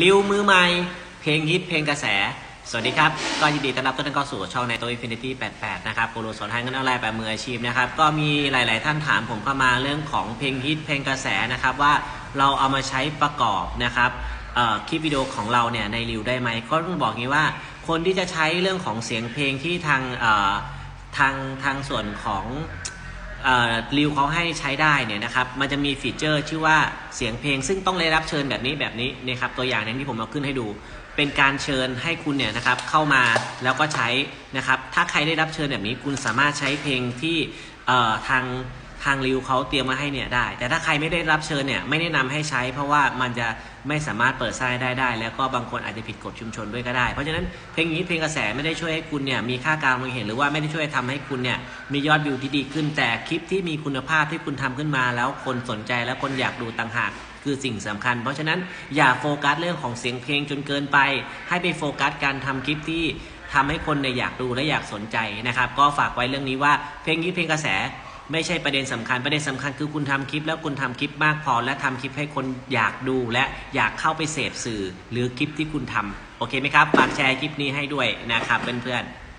ริวมือใหม่ เพลงฮิตเพลงกระแส สวัสดีครับ ก็ยินดีต้อนรับทุกท่านเข้าสู่ช่องในตัว Infinity 88 นะครับกูรูสอนทางเงินออนไลน์แบบมืออาชีพนะครับ ก็มีหลาย ๆ ท่านถามผมเข้ามาเรื่องของเพลงฮิตเพลงกระแสนะครับว่าเราเอามาใช้ประกอบนะครับคลิปวิดีโอของเราเนี่ยในริวได้ไหมก็ต้องบอกงี้ว่า คนที่จะใช้เรื่องของเสียงเพลงที่ทางทางทางส่วนของ ริวเขาให้ใช้ได้เนี่ยนะครับ มันจะมีฟีเจอร์ชื่อว่าเสียงเพลง ซึ่งต้องได้รับเชิญแบบนี้แบบนี้นะครับตัวอย่างนี้ที่ผมเอาขึ้นให้ดู เป็นการเชิญให้คุณเนี่ยนะครับเข้ามาแล้วก็ใช้นะครับ ถ้าใครได้รับเชิญแบบนี้คุณสามารถใช้เพลงที่ทาง ทางริวเขาเตรียมมาให้เนี่ยได้ แต่ถ้าใครไม่ได้รับเชิญเนี่ยไม่แนะนำให้ใช้ เพราะว่ามันจะไม่สามารถเปิดไส้ได้ได้ แล้วก็บางคนอาจจะผิดกฎชุมชนด้วยก็ได้ เพราะฉะนั้นเพลงนี้เพลงกระแสไม่ได้ช่วยให้คุณเนี่ยมีค่าการมองเห็นหรือว่าไม่ได้ช่วยทำให้คุณเนี่ยมียอดวิวที่ดีขึ้น แต่คลิปที่มีคุณภาพที่คุณทำขึ้นมา แล้วคนสนใจและคนอยากดูต่างหากคือสิ่งสำคัญ เพราะฉะนั้นอย่าโฟกัสเรื่องของเสียงเพลงจนเกินไป ให้ไปโฟกัสการทำคลิปที่ทำให้คนเนี่ยอยากดูและอยากสนใจนะครับ ก็ฝากไว้เรื่องนี้ว่าเพลงนี้เพลงกระแส ไม่ใช่ประเด็นสำคัญประเด็นสำคัญคือคุณทำคลิปแล้วคุณทำคลิปมากพอ และทำคลิปให้คนอยากดูและอยากเข้าไปเสพสื่อ หรือคลิปที่คุณทำโอเคไหมครับฝากแชร์คลิปนี้ให้ด้วยนะครับเพื่อนๆ